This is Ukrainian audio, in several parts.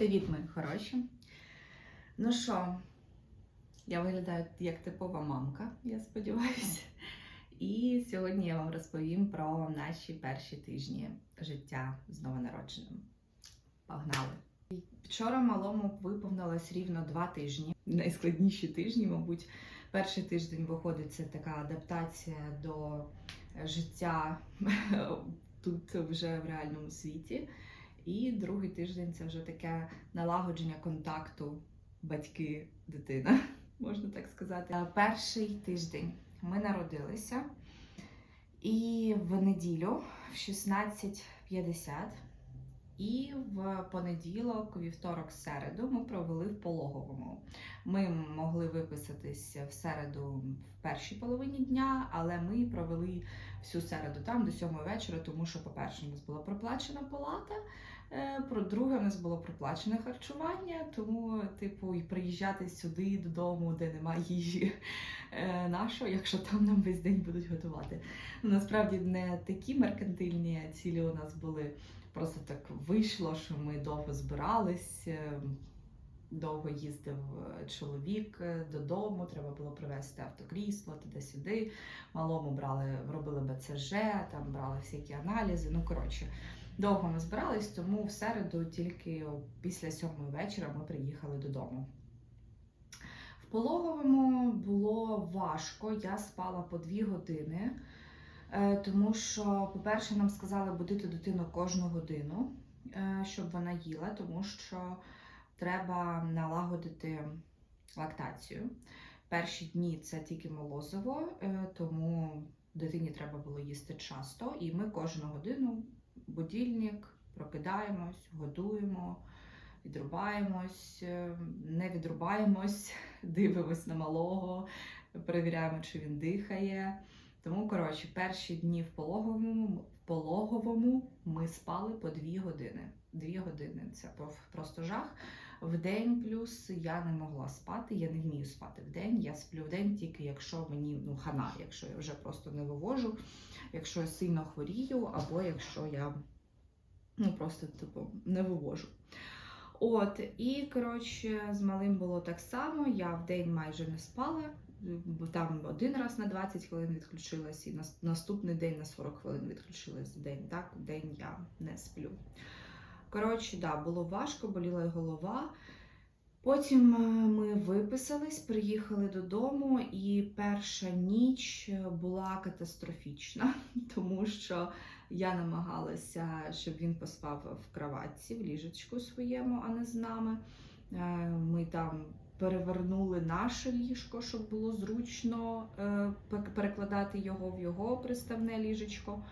Привіт, мої хороші. Ну що, я виглядаю як типова мамка, я сподіваюся. І сьогодні я вам розповім про наші перші тижні життя з новонародженим. Погнали! Вчора малому виповнилось рівно два тижні. Найскладніші тижні, мабуть. Перший тиждень виходить це така адаптація до життя тут вже в реальному світі. І другий тиждень це вже таке налагодження контакту батьки-дитина, можна так сказати. Перший тиждень ми народилися, і в неділю в 16.50 і в понеділок, вівторок, середу ми провели в пологовому. Ми могли виписатись в середу в першій половині дня, але ми провели всю середу там до сьомої вечора, тому що, по-перше, у нас була проплачена палата. Е, Про друге, у нас було проплачене харчування, тому, типу, і приїжджати сюди додому, де немає їжі е, нашого, якщо там нам весь день будуть готувати. Насправді не такі меркантильні цілі у нас були. Просто так вийшло, що ми довго збирались, е, довго їздив чоловік додому, треба було привезти автокрісло туди-сюди. Малому брали, робили БЦЖ, там брали всякі аналізи. Ну, коротше, довго ми збирались, тому в середу, тільки після сьомої вечора, ми приїхали додому. В пологовому було важко, я спала по дві години. Е, Тому що, по-перше, нам сказали будити дитину кожну годину, е, щоб вона їла, тому що треба налагодити лактацію. Перші дні це тільки молозиво, е, тому дитині треба було їсти часто. І ми кожну годину будильник, прокидаємось, годуємо, відрубаємось, е, не відрубаємось, дивимось на малого, перевіряємо, чи він дихає. Тому, коротше, перші дні в пологовому, в пологовому ми спали по дві години. Дві години це про- просто жах. В день плюс я не могла спати, я не вмію спати в день. Я сплю в день тільки якщо мені ну хана, якщо я вже просто не вивожу, якщо я сильно хворію, або якщо я ну просто типу не вивожу. От, і коротше, з малим було так само. Я в день майже не спала. бо Там один раз на 20 хвилин відключилась, і нас- наступний день на 40 хвилин відключилась в день. Так, в день я не сплю. Коротше, да, було важко, боліла голова. Потім е, ми виписались, приїхали додому, і перша ніч була катастрофічна, тому що я намагалася, щоб він поспав в кроватці, в ліжечку своєму, а не з нами. Е, Ми там перевернули наше ліжко, щоб було зручно е, перекладати його в його приставне ліжечко.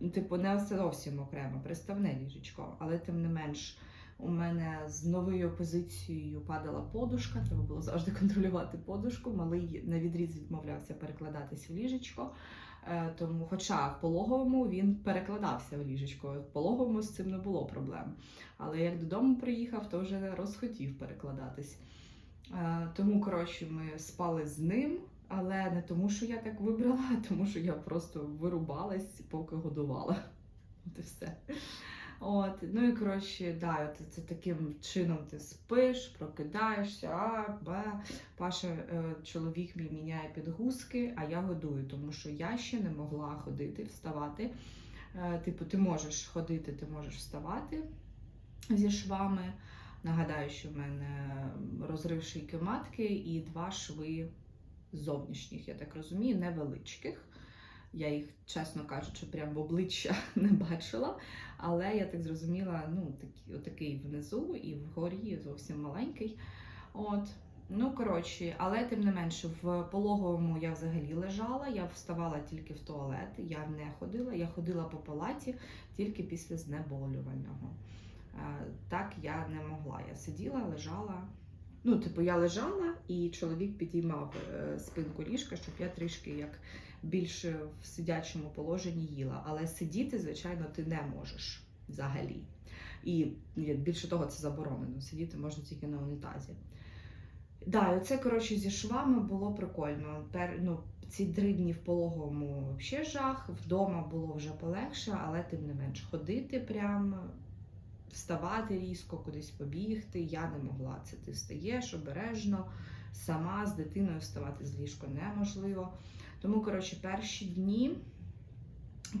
А, типу, не зовсім окремо, приставне ліжечко, але тим не менш. У мене з новою позицією падала подушка, треба було завжди контролювати подушку. Малий на відріз відмовлявся перекладатись в ліжечко. Е, Тому, хоча в пологовому він перекладався в ліжечко, в пологовому з цим не було проблем. Але як додому приїхав, то вже розхотів перекладатись. Е, Тому, коротше, ми спали з ним, але не тому, що я так вибрала, а тому що я просто вирубалась, поки годувала. От і все. От, ну і коротше, да, от це таким чином ти спиш, прокидаєшся, а ба. Паша, е, чоловік мій міняє підгузки, а я годую, тому що я ще не могла ходити, вставати. Е, Типу, ти можеш ходити, ти можеш вставати зі швами. Нагадаю, що в мене розрив шийки матки і два шви зовнішніх, я так розумію, невеличких. Я їх, чесно кажучи, прям в обличчя не бачила. Але я так зрозуміла, ну, такий, отакий внизу і вгорі зовсім маленький. От. Ну, коротше, але тим не менше, в пологовому я взагалі лежала, я вставала тільки в туалет, я не ходила, я ходила по палаті тільки після знеболювального. Е, Так я не могла. Я сиділа, лежала. Ну, типу, я лежала, і чоловік підіймав е, спинку ліжка, щоб я трішки як більше в сидячому положенні їла. Але сидіти, звичайно, ти не можеш взагалі. І більше того, це заборонено. Сидіти можна тільки на унітазі. Да, оце, коротше, зі швами було прикольно. Пер, ну, ці три дні в пологовому взагалі жах, вдома було вже полегше, але тим не менш ходити прям вставати різко, кудись побігти. Я не могла. Це ти встаєш обережно, сама з дитиною вставати з ліжка неможливо. Тому, коротше, перші дні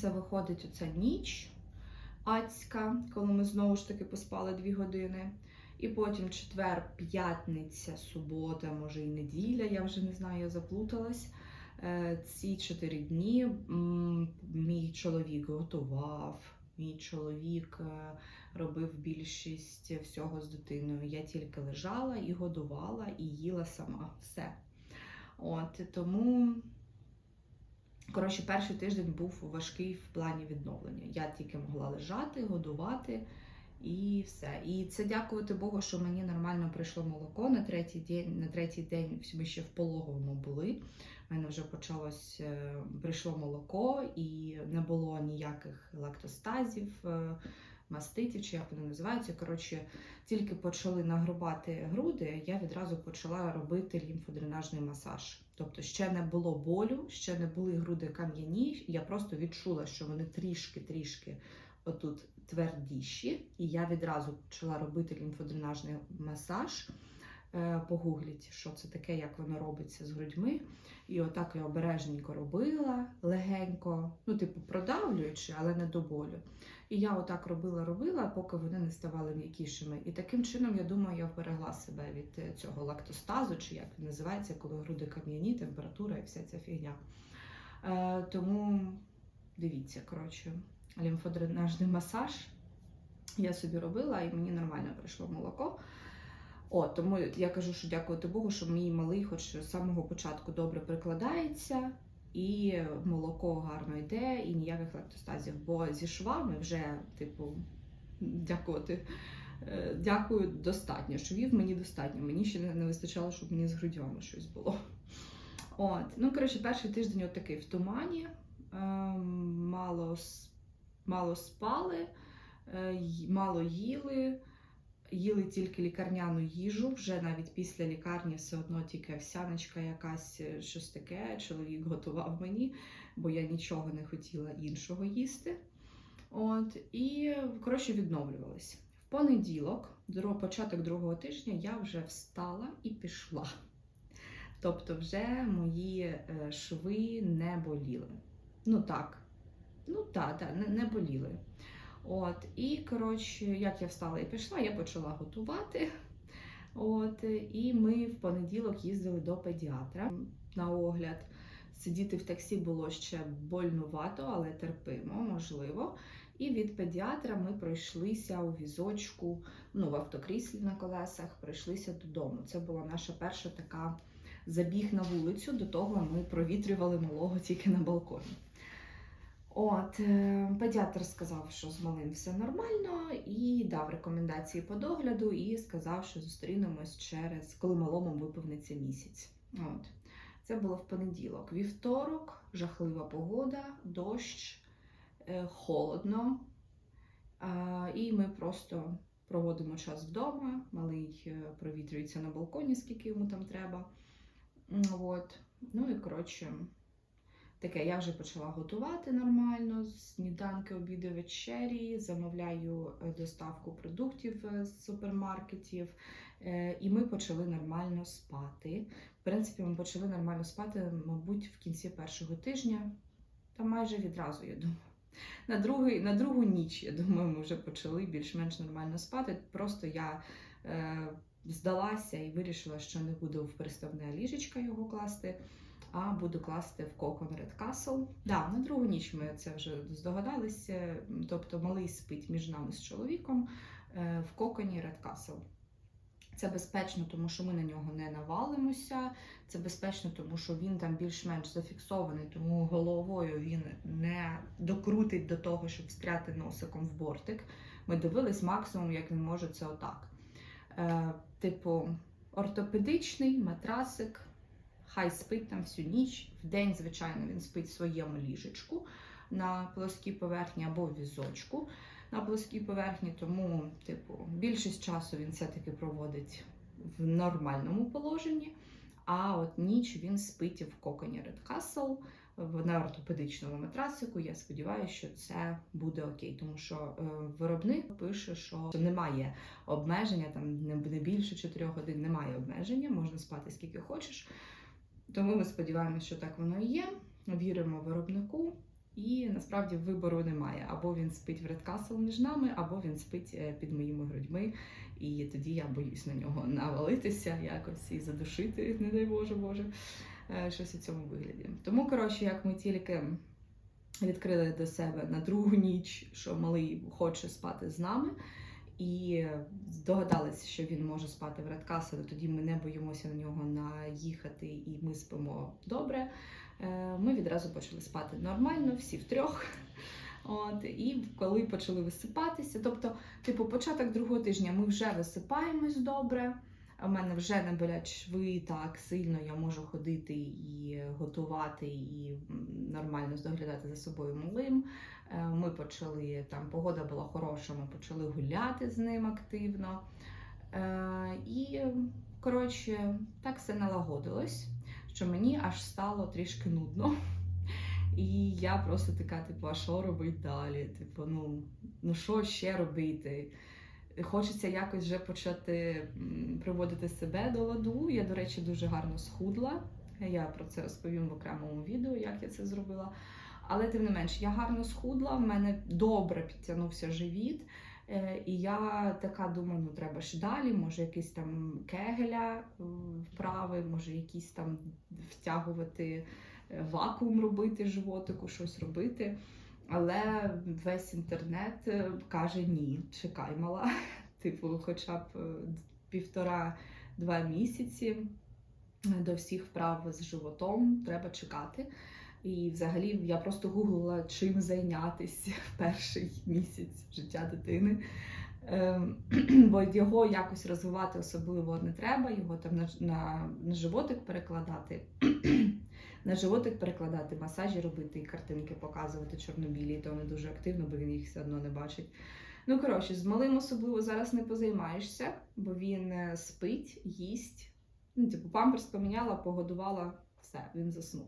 це виходить оця ніч адська, коли ми знову ж таки поспали дві години. І потім четвер, п'ятниця, субота, може і неділя, я вже не знаю, я заплуталась. Е, Ці чотири дні мій чоловік готував, мій чоловік е, робив більшість всього з дитиною. Я тільки лежала і годувала, і їла сама все. От тому, коротше, перший тиждень був важкий в плані відновлення. Я тільки могла лежати, годувати. І все. І це дякувати Богу, що мені нормально прийшло молоко на третій день. На третій день ми ще в пологовому були. У мене вже почалось е, прийшло молоко, і не було ніяких лактостазів, е, маститів, чи як вони називаються. Коротше, тільки почали нагрубати груди, я відразу почала робити лімфодренажний масаж. Тобто ще не було болю, ще не були груди кам'яні. Я просто відчула, що вони трішки-трішки отут твердіші, і я відразу почала робити лімфодренажний масаж. Е, Погугліть, що це таке, як воно робиться з грудьми. І отак я обережненько робила, легенько, ну, типу, продавлюючи, але не до болю. І я отак робила, робила, поки вони не ставали м'якішими. І таким чином, я думаю, я вберегла себе від е, цього лактостазу, чи як він називається, коли груди кам'яні, температура і вся ця фігня. Е, тому дивіться, коротше, лімфодренажний масаж я собі робила, і мені нормально прийшло молоко. О, тому я кажу, що дякувати Богу, що мій малий, хоч з самого початку добре прикладається, і молоко гарно йде, і ніяких лактостазів. Бо зі швами вже, типу, дякувати. е, Дякую, достатньо. Швів мені достатньо. Мені ще не- вистачало, щоб мені з грудьми щось було. От, ну коротше, перший тиждень от такий в тумані. Ем, мало, мало спали, е, мало їли. Їли тільки лікарняну їжу, вже навіть після лікарні все одно тільки овсяночка якась, е, щось таке. Чоловік готував мені, бо я нічого не хотіла іншого їсти. От, і коротше відновлювалась. В понеділок, початок другого тижня, я вже встала і пішла. Тобто, вже мої е, шви не боліли. Ну так, ну так, так, не, не боліли. От, і коротше, як я встала і пішла, я почала готувати. От, і ми в понеділок їздили до педіатра на огляд. Сидіти в таксі було ще больнувато, але терпимо, можливо. І від педіатра ми пройшлися у візочку, ну, в автокріслі на колесах, прийшлися додому. Це була наша перша така забіг на вулицю. До того ми провітрювали малого тільки на балконі. От, е, педіатр сказав, що з малим все нормально, і дав рекомендації по догляду, і сказав, що зустрінемось через коли малому виповниться місяць. От. Це було в понеділок. Вівторок, жахлива погода, дощ, е, холодно. І ми просто проводимо час вдома. Малий е, провітрюється на балконі, скільки йому там треба. От. Ну і коротше, таке, я вже почала готувати нормально, сніданки, обіди, вечері, замовляю е, доставку продуктів е, з супермаркетів, е, і ми почали нормально спати. В принципі, ми почали нормально спати, мабуть, в кінці першого тижня, та майже відразу, я думаю. На, другий, на другу ніч, я думаю, ми вже почали більш-менш нормально спати. Просто я е, здалася і вирішила, що не буду в приставне ліжечко його класти, а буду класти в Coconut Red Castle. Да, на другу ніч ми це вже здогадалися. Тобто малий спить між нами з чоловіком е, в коконі Red Castle. Це безпечно, тому що ми на нього не навалимося. Це безпечно, тому що він там більш-менш зафіксований, тому головою він не докрутить до того, щоб встряти носиком в бортик. Ми дивились максимум, як він може це отак. Е, типу, ортопедичний матрасик, хай спить там всю ніч. В день, звичайно, він спить в своєму ліжечку на плоскій поверхні або в візочку на плоскій поверхні, тому, типу, більшість часу він все-таки проводить в нормальному положенні. А от ніч він спить в коконі Red Castle. на ортопедичному матрасику. Я сподіваюся, що це буде окей, тому що е, виробник пише, що немає обмеження, там не більше 4 годин, немає обмеження, можна спати скільки хочеш. Тому ми сподіваємося, що так воно і є. Віримо виробнику, і насправді вибору немає. Або він спить в Редкасл між нами, або він спить е, під моїми грудьми. І тоді я боюсь на нього навалитися якось і задушити, не дай Боже Боже, е, щось у цьому вигляді. Тому, коротше, як ми тільки відкрили до себе на другу ніч, що малий хоче спати з нами. І здогадалися, що він може спати в Редкасл, тоді ми не боїмося на нього наїхати, і ми спимо добре. Е, Ми відразу почали спати нормально, всі втрьох. От, і коли почали висипатися, тобто, типу, початок другого тижня ми вже висипаємось добре. У мене вже не болять шви так сильно, я можу ходити і готувати, і нормально доглядати за собою малим. Е, Ми почали там, погода була хороша, ми почали гуляти з ним активно. Е, І, коротше, так все налагодилось, що мені аж стало трішки нудно. І я просто така, типу, а що робити далі? Типу, ну, ну що ще робити? Хочеться якось вже почати приводити себе до ладу. Я, до речі, дуже гарно схудла. Я про це розповім в окремому відео, як я це зробила. Але тим не менш, я гарно схудла, в мене добре підтягнувся живіт. Е, І я така думаю, ну треба ж далі, може якийсь там кегеля е, вправи, може якісь там втягувати е, вакуум робити животику, щось робити. Але весь інтернет е, каже ні, чекай, мала. Типу, хоча б е, півтора-два місяці е, до всіх вправ з животом треба чекати. І взагалі я просто гуглила, чим зайнятися перший місяць життя дитини. Ем, Бо його якось розвивати особливо не треба, його там на, на, на животик перекладати. На животик перекладати, масажі робити і картинки показувати чорнобілі, то не дуже активно, бо він їх все одно не бачить. Ну, коротше, з малим особливо зараз не позаймаєшся, бо він е, спить, їсть. Ну, типу, памперс поміняла, погодувала, все, він заснув.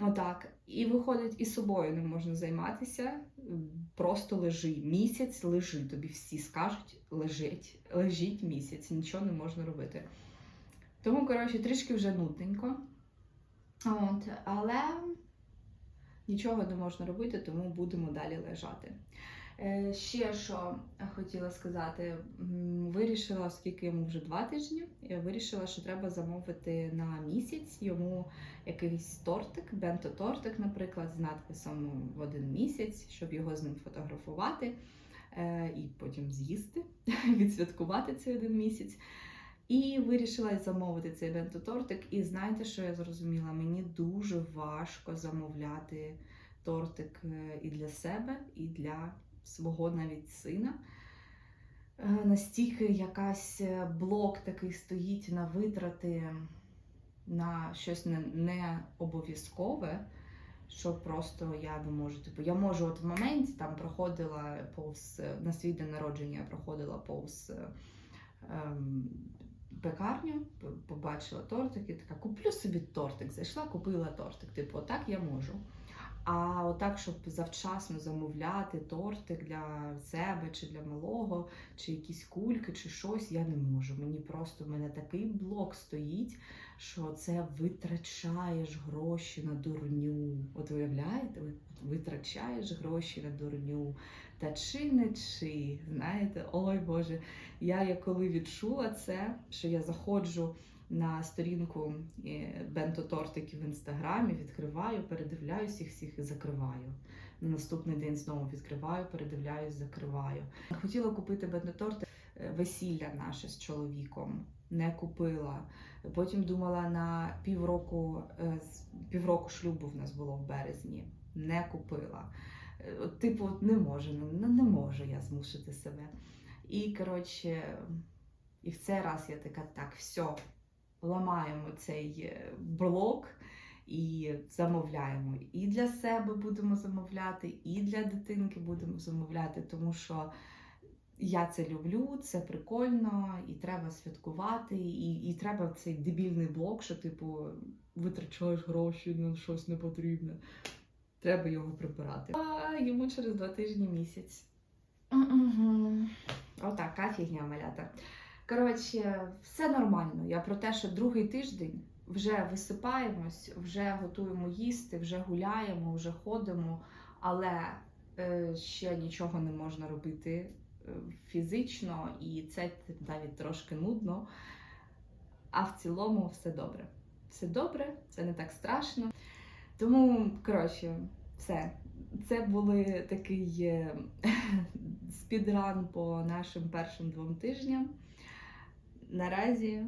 Отак. І виходить, і собою не можна займатися. Просто лежи. Місяць лежи. Тобі всі скажуть, лежить, лежіть місяць, нічого не можна робити. Тому, коротше, трішки вже нудненько. От, але нічого не можна робити, тому будемо далі лежати. Е, Ще що хотіла сказати, вирішила, оскільки йому вже два тижні, я вирішила, що треба замовити на місяць йому якийсь тортик, бенто-тортик, наприклад, з надписом в один місяць, щоб його з ним фотографувати е, і потім з'їсти, відсвяткувати цей один місяць. І вирішила замовити цей бенто-тортик. І знаєте, що я зрозуміла? Мені дуже важко замовляти тортик е, і для себе, і для свого навіть сина. Е, Настільки якась е, блок такий стоїть на витрати на щось не, обов'язкове, що просто я не можу. Типу, я можу от в моменті там проходила повз на свій день народження, я проходила повз ем, пекарню, побачила тортик і така, куплю собі тортик. Зайшла, купила тортик. Типу, отак я можу. А отак, щоб завчасно замовляти тортик для себе чи для малого, чи якісь кульки, чи щось, я не можу. Мені просто в мене такий блок стоїть, що це витрачаєш гроші на дурню. От уявляєте, ви витрачаєш гроші на дурню. Та чи не чи, знаєте, ой Боже, я як коли відчула це, що я заходжу на сторінку бенто-тортиків в інстаграмі, відкриваю, передивляюсь їх всіх і закриваю. На наступний день знову відкриваю, передивляюсь, закриваю. Хотіла купити бенто-торти е, весілля наше з чоловіком. Не купила. Потім думала на півроку, е, півроку шлюбу в нас було в березні. Не купила. Е, Типу, не можу, ну не можу я змусити себе. І коротше, і в цей раз я така, так, все, ламаємо цей е, блок і замовляємо. І для себе будемо замовляти, і для дитинки будемо замовляти, тому що я це люблю, це прикольно, і треба святкувати, і, і треба цей дебільний блок, що, типу, витрачаєш гроші на щось непотрібне. Треба його прибирати. А йому через два тижні місяць. Мгм. Отака фігня малята. Коротше, все нормально. Я про те, що другий тиждень вже висипаємось, вже готуємо їсти, вже гуляємо, вже ходимо, але е, ще нічого не можна робити е, фізично, і це навіть трошки нудно. А в цілому все добре. Все добре, це не так страшно. Тому, коротше, все. Це були такий е, спідран по нашим першим двом тижням. Наразі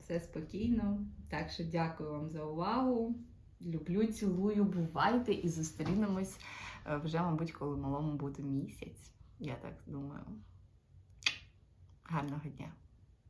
все спокійно. Так що дякую вам за увагу. Люблю, цілую, бувайте і зустрінемось е, вже, мабуть, коли малому буде місяць. Я так думаю. Гарного дня!